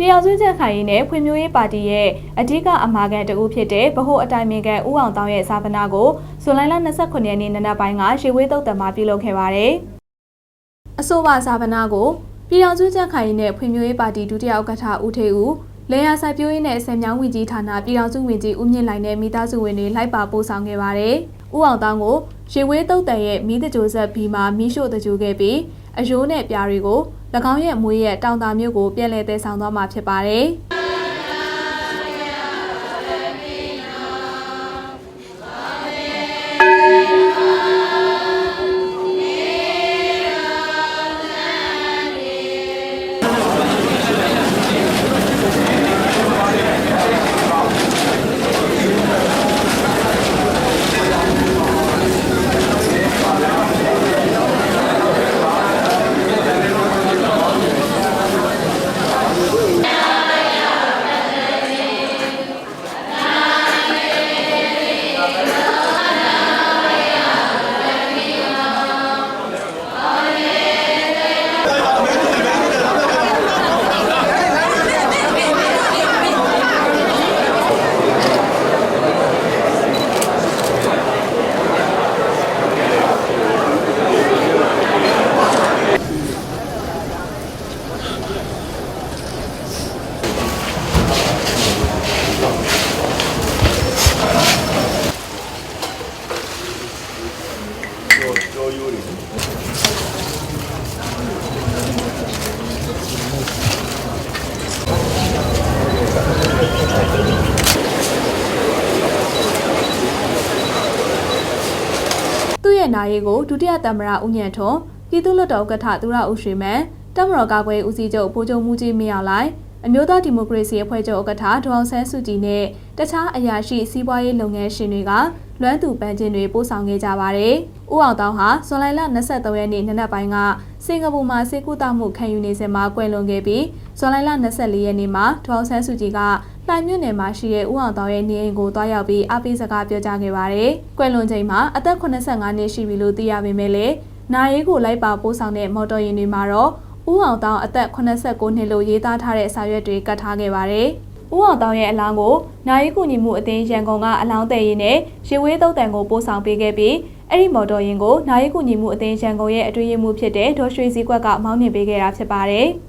ပြည်အောင်စုချက်ခိုင်ရေးနဲ့ဖွံ့ဖြိုးရေးပါတီရဲ့အဓိကအမှာခံတအုပ်ဖြစ်တဲ့ဗဟိုအတိုင်ပင်ခံဦးအောင်တောင်းရဲ့ဇာပနာကိုဇွန်လ29ရက်နေ့နနက်ပိုင်းကရေဝေးတုတ်တံမှာပြုလုပ်ခဲ့ပါတယ်။အဆိုပါဇာပနာကိုပြည်အောင်စုချက်ခိုင်ရေးနဲ့ဖွံ့ဖြိုးရေးပါတီဒုတိယဥက္ကဋ္ဌဦးထေဦးလေယာစိုက်ပျိုးရေးနဲ့ဆယ်မြောင်းဝင်ကြီးဌာနပြည်တော်စုဝင်ကြီးဦးမြင့်လိုင်နဲ့မိသားစုဝင်တွေလိုက်ပါပို့ဆောင်ခဲ့ပါတယ်။ ဦးအောင်တောင်းကိုရေဝေးတုတ်တန်ရဲ့မိတကြိုဆက်ဘီမှာမိရှို့တကြိုခဲ့ပြီးအယိုးနဲ့ပြားတွေကို၎င်းရဲ့မွေးရဲ့တောင်တာမျိုးကိုပြန်လည်တည်ဆောင်သွားမှာဖြစ်ပါတယ်။ သူ့ရဲ့နာရီကိုဒုတိယသမ္မတဦးညံထွန်းပြည်သူ့လွှတ်တော်ဥက္ကဋ္ဌသူရဦးရွှေမန်းတမတော်ကာကွယ်ဦးစီးချုပ်ဗိုလ်ချုပ်မူကြီးမင်းအောင်လှိုင်အမျိုးသားဒီမိုကရေစီအဖွဲ့ချုပ်ဥက္ကဋ္ဌဒေါအောင်ဆန်းစုကြည်နဲ့တခြားအရာရှိစီးပွားရေးလုပ်ငန်းရှင်တွေကလွမ်းသူပန်းချင်းတွေပို့ဆောင်ခဲ့ကြပါတယ်။ဦးအောင်တောင်းဟာဇွန်လလ23ရက်နေ့နနက်ပိုင်းကစင်ကာပူမှာစေကူတာမှုခံယူနေစဉ်မှာကွယ်လွန်ခဲ့ပြီးဇွန်လလ24ရက်နေ့မှာဒေါအောင်ဆန်းစုကြည်က လှိုင်မြို့နယ်မှာရှိတဲ့ဦးအောင်တောင်းရဲ့နေအိမ်ကိုတွားရောက်ပြီးအပိစကားပြောကြားခဲ့ပါတယ်။ကွယ်လွန်ချိန်မှာအသက်85နှစ်ရှိပြီလို့သိရပေမဲ့လည်းနာရီကိုလိုက်ပါပို့ဆောင်တဲ့မော်တော်ယာဉ်တွေမှာတော့ဦးအောင်တောင်းအသက်89နှစ်လို့ရေးသားထားတဲ့စာရွက်တွေကတ်ထားခဲ့ပါတယ်။ဦးအောင်တောင်းရဲ့အလောင်းကိုနိုင်ကူညီမှုအသင်းရန်ကုန်ကအလောင်းတဲ့ရင်နဲ့ရေဝေးတုတ်တန်ကိုပို့ဆောင်ပေးခဲ့ပြီးအဲ့ဒီမော်တော်ယာဉ်ကိုနိုင်ကူညီမှုအသင်းရန်ကုန်ရဲ့အတွင်းရေးမှူးဖြစ်တဲ့ဒေါ်ရွှေစည်းကွက်ကမောင်းနှင်ပေးခဲ့တာဖြစ်ပါတယ်။